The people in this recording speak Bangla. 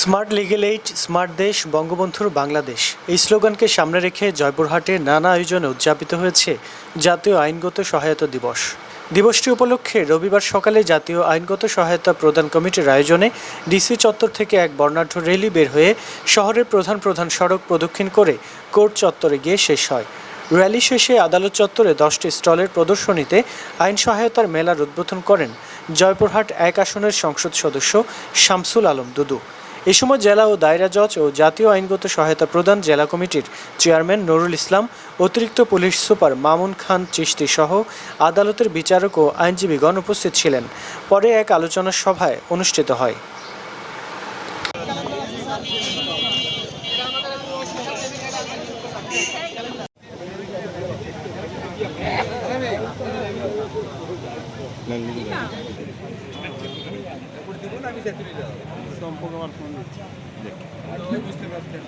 স্মার্ট লিগেল এইড স্মার্ট দেশ, বঙ্গবন্ধুর বাংলাদেশ। এই স্লোগানকে সামনে রেখে জয়পুরহাটে নানা আয়োজনে উদযাপিত হয়েছে জাতীয় আইনগত সহায়তা দিবস। দিবসটি উপলক্ষে রবিবার সকালে জাতীয় আইনগত সহায়তা প্রদান কমিটির আয়োজনে ডিসি চত্বর থেকে এক বর্ণাঢ্য র্যালি বের হয়ে শহরের প্রধান প্রধান সড়ক প্রদক্ষিণ করে কোর্ট চত্বরে গিয়ে শেষ হয়। র্যালি শেষে আদালত চত্বরে দশটি স্টলের প্রদর্শনীতে আইন সহায়তার মেলার উদ্বোধন করেন জয়পুরহাট এক আসনের সংসদ সদস্য শামসুল আলম দুদু। এ সময় জেলা ও দায়রা জজ ও জাতীয় আইনগত সহায়তা প্রদান জেলা কমিটির চেয়ারম্যান নুরুল ইসলাম, অতিরিক্ত পুলিশ সুপার মামুন খান চিশতি সহ আদালতের বিচারক ও আইনজীবীগণ উপস্থিত ছিলেন। পরে এক আলোচনা সভায় অনুষ্ঠিত হয়। সম্পর্ক আমার ফোন দিচ্ছে বুঝতে পারছেন।